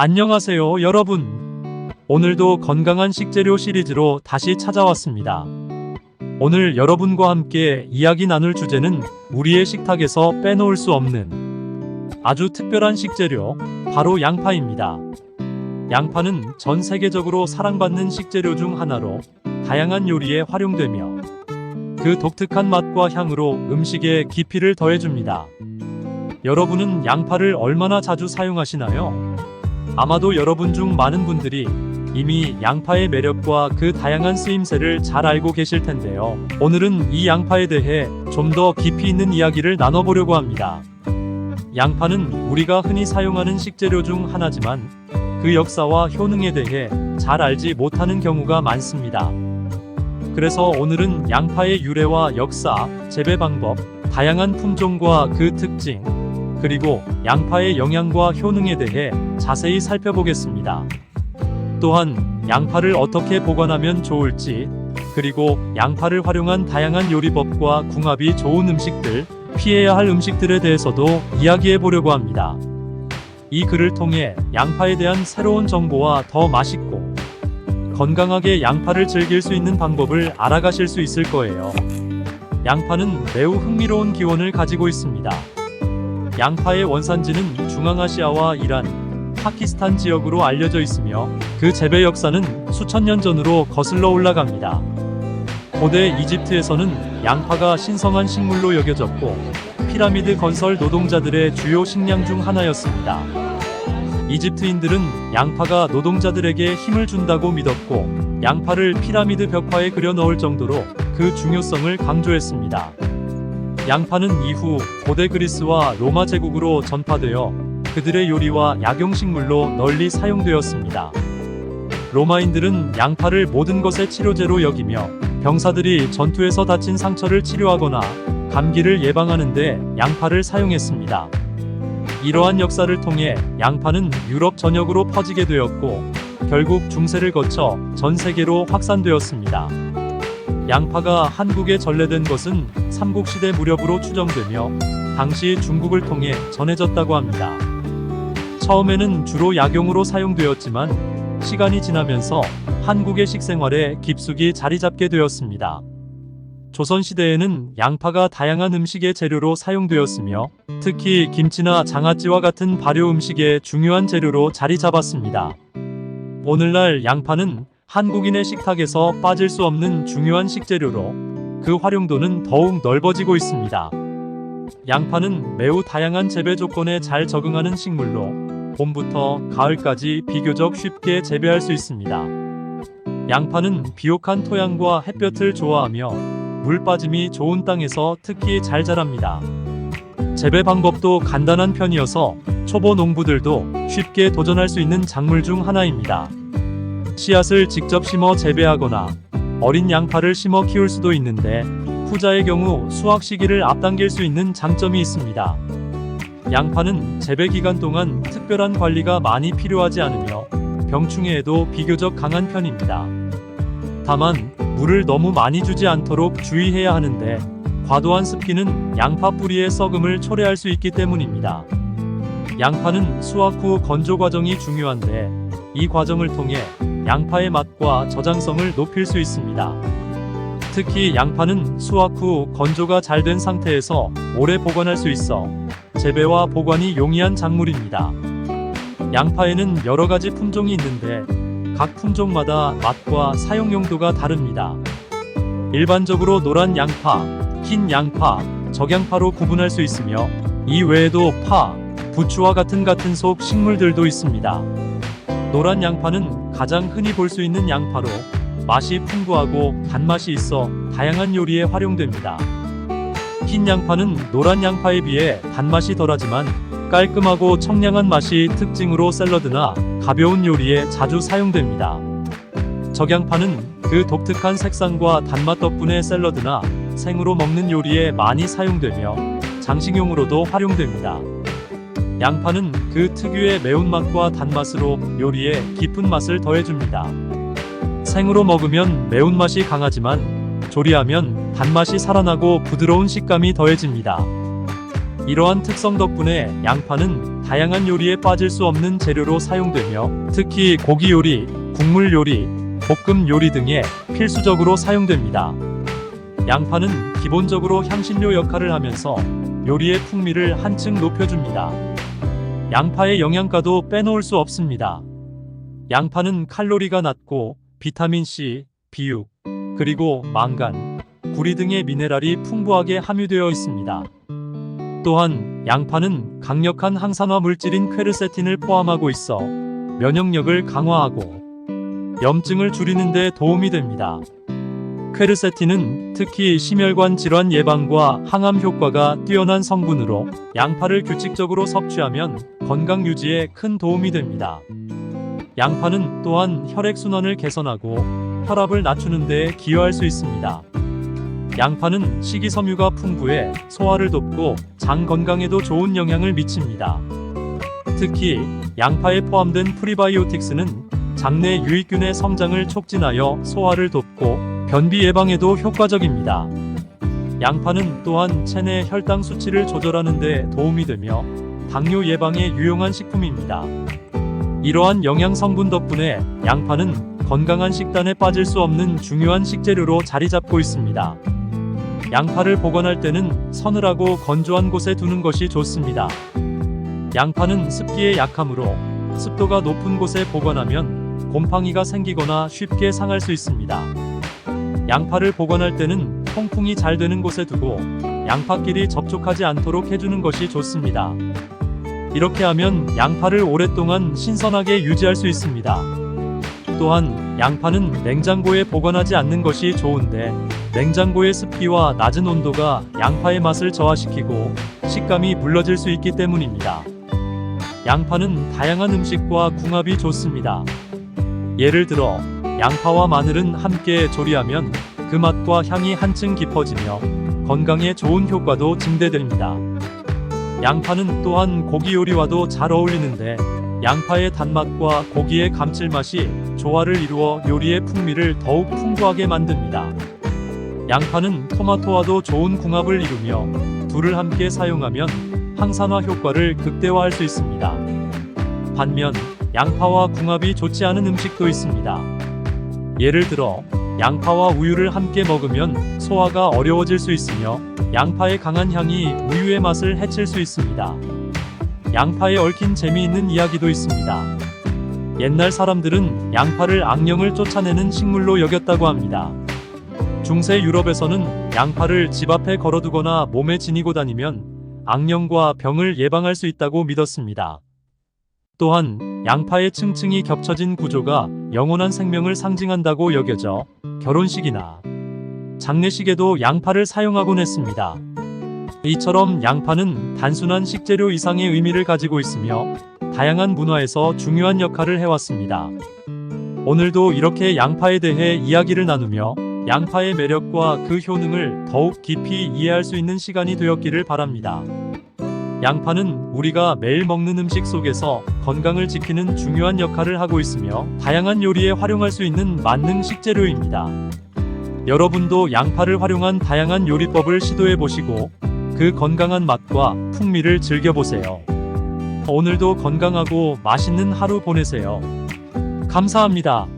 안녕하세요, 여러분. 오늘도 건강한 식재료 시리즈로 다시 찾아왔습니다. 오늘 여러분과 함께 이야기 나눌 주제는 우리의 식탁에서 빼놓을 수 없는 아주 특별한 식재료, 바로 양파입니다. 양파는 전 세계적으로 사랑받는 식재료 중 하나로 다양한 요리에 활용되며 그 독특한 맛과 향으로 음식에 깊이를 더해줍니다. 여러분은 양파를 얼마나 자주 사용하시나요? 아마도 여러분 중 많은 분들이 이미 양파의 매력과 그 다양한 쓰임새를 잘 알고 계실 텐데요. 오늘은 이 양파에 대해 좀 더 깊이 있는 이야기를 나눠보려고 합니다. 양파는 우리가 흔히 사용하는 식재료 중 하나지만 그 역사와 효능에 대해 잘 알지 못하는 경우가 많습니다. 그래서 오늘은 양파의 유래와 역사, 재배 방법, 다양한 품종과 그 특징, 그리고 양파의 영양과 효능에 대해 자세히 살펴보겠습니다. 또한 양파를 어떻게 보관하면 좋을지, 그리고 양파를 활용한 다양한 요리법과 궁합이 좋은 음식들, 피해야 할 음식들에 대해서도 이야기해 보려고 합니다. 이 글을 통해 양파에 대한 새로운 정보와 더 맛있고 건강하게 양파를 즐길 수 있는 방법을 알아가실 수 있을 거예요. 양파는 매우 흥미로운 기원을 가지고 있습니다. 양파의 원산지는 중앙아시아와 이란, 파키스탄 지역으로 알려져 있으며 그 재배 역사는 수천 년 전으로 거슬러 올라갑니다. 고대 이집트에서는 양파가 신성한 식물로 여겨졌고 피라미드 건설 노동자들의 주요 식량 중 하나였습니다. 이집트인들은 양파가 노동자들에게 힘을 준다고 믿었고 양파를 피라미드 벽화에 그려 넣을 정도로 그 중요성을 강조했습니다. 양파는 이후 고대 그리스와 로마 제국으로 전파되어 그들의 요리와 약용식물로 널리 사용되었습니다. 로마인들은 양파를 모든 것의 치료제로 여기며 병사들이 전투에서 다친 상처를 치료하거나 감기를 예방하는데 양파를 사용했습니다. 이러한 역사를 통해 양파는 유럽 전역으로 퍼지게 되었고 결국 중세를 거쳐 전 세계로 확산되었습니다. 양파가 한국에 전래된 것은 삼국시대 무렵으로 추정되며 당시 중국을 통해 전해졌다고 합니다. 처음에는 주로 약용으로 사용되었지만 시간이 지나면서 한국의 식생활에 깊숙이 자리 잡게 되었습니다. 조선시대에는 양파가 다양한 음식의 재료로 사용되었으며 특히 김치나 장아찌와 같은 발효 음식의 중요한 재료로 자리 잡았습니다. 오늘날 양파는 한국인의 식탁에서 빠질 수 없는 중요한 식재료로 그 활용도는 더욱 넓어지고 있습니다. 양파는 매우 다양한 재배 조건에 잘 적응하는 식물로 봄부터 가을까지 비교적 쉽게 재배할 수 있습니다. 양파는 비옥한 토양과 햇볕을 좋아하며 물 빠짐이 좋은 땅에서 특히 잘 자랍니다. 재배 방법도 간단한 편이어서 초보 농부들도 쉽게 도전할 수 있는 작물 중 하나입니다. 씨앗을 직접 심어 재배하거나 어린 양파를 심어 키울 수도 있는데 후자의 경우 수확 시기를 앞당길 수 있는 장점이 있습니다. 양파는 재배 기간 동안 특별한 관리가 많이 필요하지 않으며 병충해에도 비교적 강한 편입니다. 다만 물을 너무 많이 주지 않도록 주의해야 하는데 과도한 습기는 양파 뿌리의 썩음을 초래할 수 있기 때문입니다. 양파는 수확 후 건조 과정이 중요한데 이 과정을 통해 양파의 맛과 저장성을 높일 수 있습니다. 특히 양파는 수확 후 건조가 잘 된 상태에서 오래 보관할 수 있어 재배와 보관이 용이한 작물입니다. 양파에는 여러 가지 품종이 있는데 각 품종마다 맛과 사용 용도가 다릅니다. 일반적으로 노란 양파, 흰 양파, 적양파로 구분할 수 있으며 이 외에도 파, 부추와 같은 같은 속 식물들도 있습니다. 노란 양파는 가장 흔히 볼 수 있는 양파로 맛이 풍부하고 단맛이 있어 다양한 요리에 활용됩니다. 흰 양파는 노란 양파에 비해 단맛이 덜하지만 깔끔하고 청량한 맛이 특징으로 샐러드나 가벼운 요리에 자주 사용됩니다. 적양파는 그 독특한 색상과 단맛 덕분에 샐러드나 생으로 먹는 요리에 많이 사용되며 장식용으로도 활용됩니다. 양파는 그 특유의 매운맛과 단맛으로 요리에 깊은 맛을 더해줍니다. 생으로 먹으면 매운맛이 강하지만 조리하면 단맛이 살아나고 부드러운 식감이 더해집니다. 이러한 특성 덕분에 양파는 다양한 요리에 빠질 수 없는 재료로 사용되며 특히 고기 요리, 국물 요리, 볶음 요리 등에 필수적으로 사용됩니다. 양파는 기본적으로 향신료 역할을 하면서 요리의 풍미를 한층 높여줍니다. 양파의 영양가도 빼놓을 수 없습니다. 양파는 칼로리가 낮고 비타민 C, 비육, 그리고 망간, 구리 등의 미네랄이 풍부하게 함유되어 있습니다. 또한 양파는 강력한 항산화 물질인 퀘르세틴을 포함하고 있어 면역력을 강화하고 염증을 줄이는 데 도움이 됩니다. 퀘르세틴은 특히 심혈관 질환 예방과 항암 효과가 뛰어난 성분으로 양파를 규칙적으로 섭취하면 건강 유지에 큰 도움이 됩니다. 양파는 또한 혈액순환을 개선하고 혈압을 낮추는 데 기여할 수 있습니다. 양파는 식이섬유가 풍부해 소화를 돕고 장 건강에도 좋은 영향을 미칩니다. 특히 양파에 포함된 프리바이오틱스는 장내 유익균의 성장을 촉진하여 소화를 돕고 변비 예방에도 효과적입니다. 양파는 또한 체내 혈당 수치를 조절하는 데 도움이 되며 당뇨 예방에 유용한 식품입니다. 이러한 영양 성분 덕분에 양파는 건강한 식단에 빠질 수 없는 중요한 식재료로 자리 잡고 있습니다. 양파를 보관할 때는 서늘하고 건조한 곳에 두는 것이 좋습니다. 양파는 습기에 약하므로 습도가 높은 곳에 보관하면 곰팡이가 생기거나 쉽게 상할 수 있습니다. 양파를 보관할 때는 통풍이 잘 되는 곳에 두고 양파끼리 접촉하지 않도록 해주는 것이 좋습니다. 이렇게 하면 양파를 오랫동안 신선하게 유지할 수 있습니다. 또한 양파는 냉장고에 보관하지 않는 것이 좋은데 냉장고의 습기와 낮은 온도가 양파의 맛을 저하시키고 식감이 물러질 수 있기 때문입니다. 양파는 다양한 음식과 궁합이 좋습니다. 예를 들어 양파와 마늘은 함께 조리하면 그 맛과 향이 한층 깊어지며 건강에 좋은 효과도 증대됩니다. 양파는 또한 고기 요리와도 잘 어울리는데 양파의 단맛과 고기의 감칠맛이 조화를 이루어 요리의 풍미를 더욱 풍부하게 만듭니다. 양파는 토마토와도 좋은 궁합을 이루며 둘을 함께 사용하면 항산화 효과를 극대화할 수 있습니다. 반면 양파와 궁합이 좋지 않은 음식도 있습니다. 예를 들어 양파와 우유를 함께 먹으면 소화가 어려워질 수 있으며 양파의 강한 향이 우유의 맛을 해칠 수 있습니다. 양파에 얽힌 재미있는 이야기도 있습니다. 옛날 사람들은 양파를 악령을 쫓아내는 식물로 여겼다고 합니다. 중세 유럽에서는 양파를 집 앞에 걸어두거나 몸에 지니고 다니면 악령과 병을 예방할 수 있다고 믿었습니다. 또한 양파의 층층이 겹쳐진 구조가 영원한 생명을 상징한다고 여겨져 결혼식이나 장례식에도 양파를 사용하곤 했습니다. 이처럼 양파는 단순한 식재료 이상의 의미를 가지고 있으며 다양한 문화에서 중요한 역할을 해왔습니다. 오늘도 이렇게 양파에 대해 이야기를 나누며 양파의 매력과 그 효능을 더욱 깊이 이해할 수 있는 시간이 되었기를 바랍니다. 양파는 우리가 매일 먹는 음식 속에서 건강을 지키는 중요한 역할을 하고 있으며 다양한 요리에 활용할 수 있는 만능 식재료입니다. 여러분도 양파를 활용한 다양한 요리법을 시도해 보시고 그 건강한 맛과 풍미를 즐겨보세요. 오늘도 건강하고 맛있는 하루 보내세요. 감사합니다.